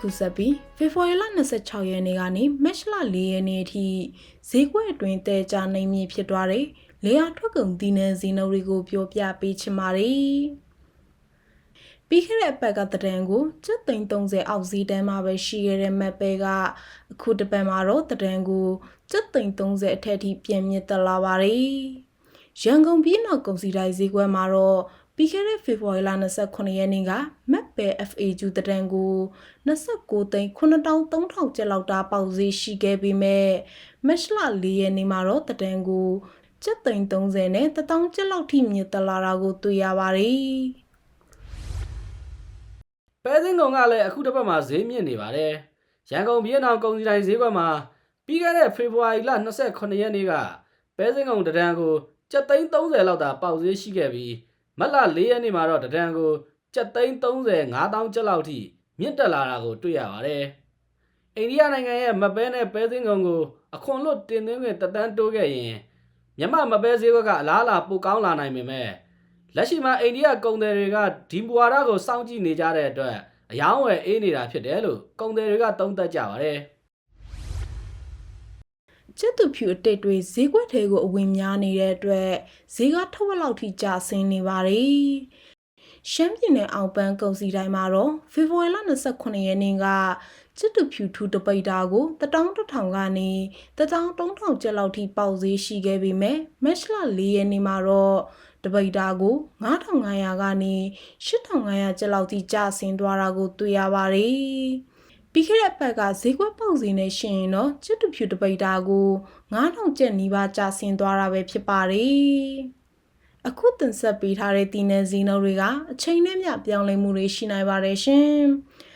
ခုဆက်ပြီးဖေဖော်ဝါရီလ26ရက်နေ့ကနေမတ်လ4ရက်နေ့အထိဈေးကွက်အတွင်းတဲကြနိုင်မြင့်ဖြစ်သွားတဲ့လေယာထွက်ကုန်ဒီနယ်ဇီနိုတွေကိုပြောပြပေးချင်ပါတယ်။ပြီးခဲ့တဲ့အပတ်ကတံကိုကျပ်သိန်း30အောက်ဈေးတန်းမှာပဲရှိခဲ့တဲ့မက်ပဲကအခုတစ်ပတ်မှာတော့တံကိုကျပ်သိန်း30အထက်ထိပြန်မြင့်တက်လာပါတယ်။ရန်ကုန်ပြည်နောက်ကုန်စည်တိုင်းဈေးကွက်မှာတော့ ပြီးခဲ့တဲ့ဖေဖော်ဝါရီလ29ရက်နေ့ကမက်ပဲ FAQ တံကို29သိန်း9300ကျပ်လောက်တာပေါက်ဈေးရှိခဲ့ပေမဲ့မတ်လ4ရက်နေ့မှာတော့တံကိုကျပ်သိန်း30နဲ့1000ကျပ်လောက်ထိမြင့်တက်လာတာကိုတွေ့ရပါတယ်ပဲစင်းကုံကလည်းအခုတစ်ပတ်မှာဈေးမြင့်နေပါတယ်။ရန်ကုန်ပြည်နောက်ကုန်စည်တိုင်းဈေးကွက်မှာပြီးခဲ့တဲ့ဖေဖော်ဝါရီလ28ရက်နေ့ကပဲစင်းကုံတဒံကိုကျပ်သိန်း30လောက်သာပေါက်ဈေးရှိခဲ့ပြီး မတ်လ4ရက်နေ့မှာတော့တဒံကိုကျပ်သိန်း30 5000ကျပ်လောက်ထိမြင့်တက်လာတာကိုတွေ့ရပါတယ်။အိန္ဒိယနိုင်ငံရဲ့မပဲနဲ့ပဲစင်းကုံကိုအခွန်လွတ်တင်သွင်းခွင့်တက်တန်းတိုးခဲ့ရင်မြန်မာမပဲဈေးကွက်ကအလားအလာပိုကောင်းလာနိုင်ပေမဲ့လက်ရှိမှာအိန္ဒိယကုန်သည်တွေကဒီမူဝါဒကိုစောင့်ကြည့်နေကြတဲ့အတွက်အယောင်းဝယ်အေးနေတာဖြစ်တယ်လို့ကုန်သည်တွေကသုံးသပ်ကြပါတယ် ကျက်သူဖြူအတိတ်တွေဈေးကွက်ထဲကိုအဝင်များနေတဲ့အတွက်ဈေးကထက်ဝက်လောက်ထိကျဆင်းနေပါတယ်။ရှမ်းပြည်နယ်အောင်ပန်းကုန်စည်တိုင်းမှာတော့ဖေဖော်ဝါရီလ29ရက်နေ့ကကျက်သူဖြူထူတပိတ်တာကို1100ကနေ1300ကျပ်လောက်ထိပေါက်ဈေးရှိခဲ့ပေမဲ့မတ်လ4ရက်နေ့မှာတော့တပိတ်တာကို9500ကနေ8500ကျပ်လောက်ထိကျဆင်းသွားတာကိုတွေ့ရပါတယ်။ ပြီးခဲ့တဲ့အပတ်ကဈေးကွက်ပေါက်ဈေးနဲ့ရှင်ရင်တော့ကျွတ်တူဖြူတပိတ်တာကို9000ကျပ်နီးပါးကျဆင်းသွားတာပဲဖြစ်ပါတယ်။အခုတင်ဆက်ပေးထားတဲ့တည်နေဈေးနှုန်းတွေကအချိန်နဲ့မျှပြောင်းလဲမှုတွေရှိနိုင်ပါတယ်ရှင်။